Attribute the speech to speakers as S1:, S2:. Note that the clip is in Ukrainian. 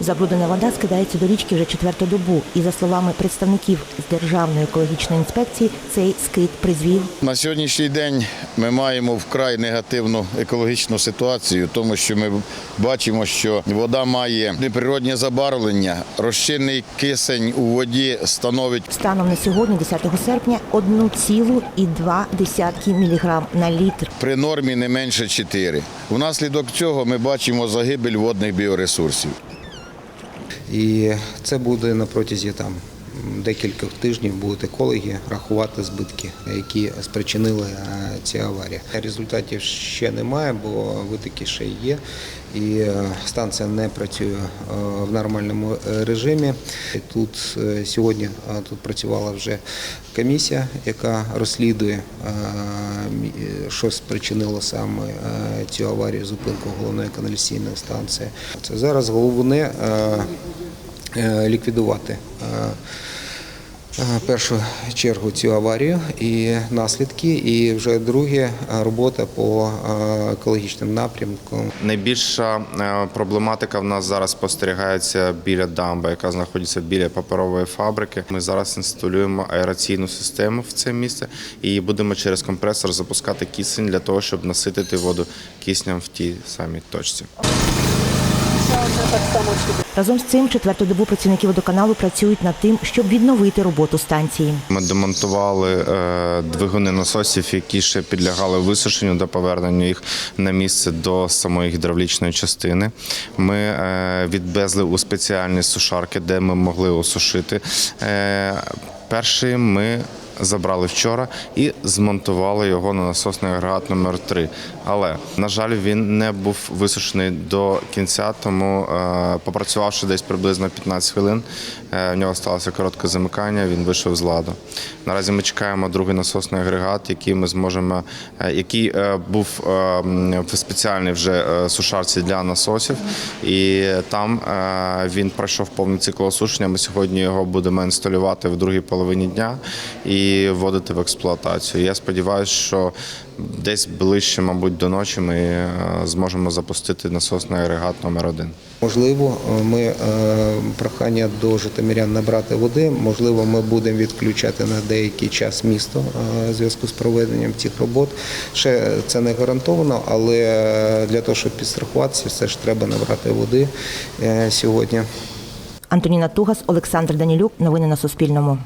S1: Забруднена вода скидається до річки вже четверту добу. І за словами представників з Державної екологічної інспекції, цей скид призвів
S2: На сьогоднішній день ми маємо вкрай негативну екологічну ситуацію, тому що ми бачимо, що вода має неприроднє забарвлення, розчинний кисень у воді становить
S1: станом на сьогодні, 10 серпня, 1,2 міліграм на літр.
S2: при нормі не менше 4. Внаслідок цього ми бачимо загибель водних біоресурсів.
S3: І це буде на протязі там декількох тижнів будуть екологи рахувати збитки, які спричинили е, ці аварії. Результатів ще немає, бо витоки ще є. І е, станція не працює е, в нормальному режимі. Тут сьогодні тут працювала вже комісія, яка розслідує, що спричинило саме цю аварію, зупинку головної каналізаційної станції. Це зараз головне ліквідувати е, е, першу чергу цю аварію і наслідки, і вже друге е, робота по е, екологічним напрямкам.
S4: Найбільша е, проблематика в нас зараз спостерігається біля дамби, яка знаходиться біля паперової фабрики. Ми зараз інсталюємо аераційну систему в це місце і будемо через компресор запускати кисень для того, щоб наситити воду киснем в тій самій точці.
S1: Разом з цим четверту добу працівники водоканалу працюють над тим, щоб відновити роботу станції.
S4: Ми демонтували е, двигуни насосів, які ще підлягали висушенню до повернення їх на місце до самої гідравлічної частини. Ми е, відвезли у спеціальні сушарки, де ми могли осушити. Е, перший ми забрали вчора і змонтували його на насосний агрегат номер 3 Але, на жаль, він не був висушений до кінця, тому е, попрацювавши десь приблизно 15 хвилин, е, в нього сталося коротке замикання, він вийшов з ладу. Наразі ми чекаємо другий насосний агрегат, який ми зможемо, е, який був в спеціальній вже сушарці для насосів, і там він пройшов повний цикл осушення. Ми сьогодні його будемо інсталювати в другій половині дня і вводити в експлуатацію. Я сподіваюся, що десь ближче, мабуть, до ночі ми е, зможемо запустити насосний агрегат номер 1
S3: Можливо, е, ми е, прохання до житомирян набрати води. Можливо, ми будемо відключати на деякий час місто в зв'язку з проведенням цих робот. Ще це не гарантовано, але для того, щоб підстрахуватися, все ж треба набрати води сьогодні.
S1: Антоніна Тугас, Олександр Данілюк. Новини на Суспільному.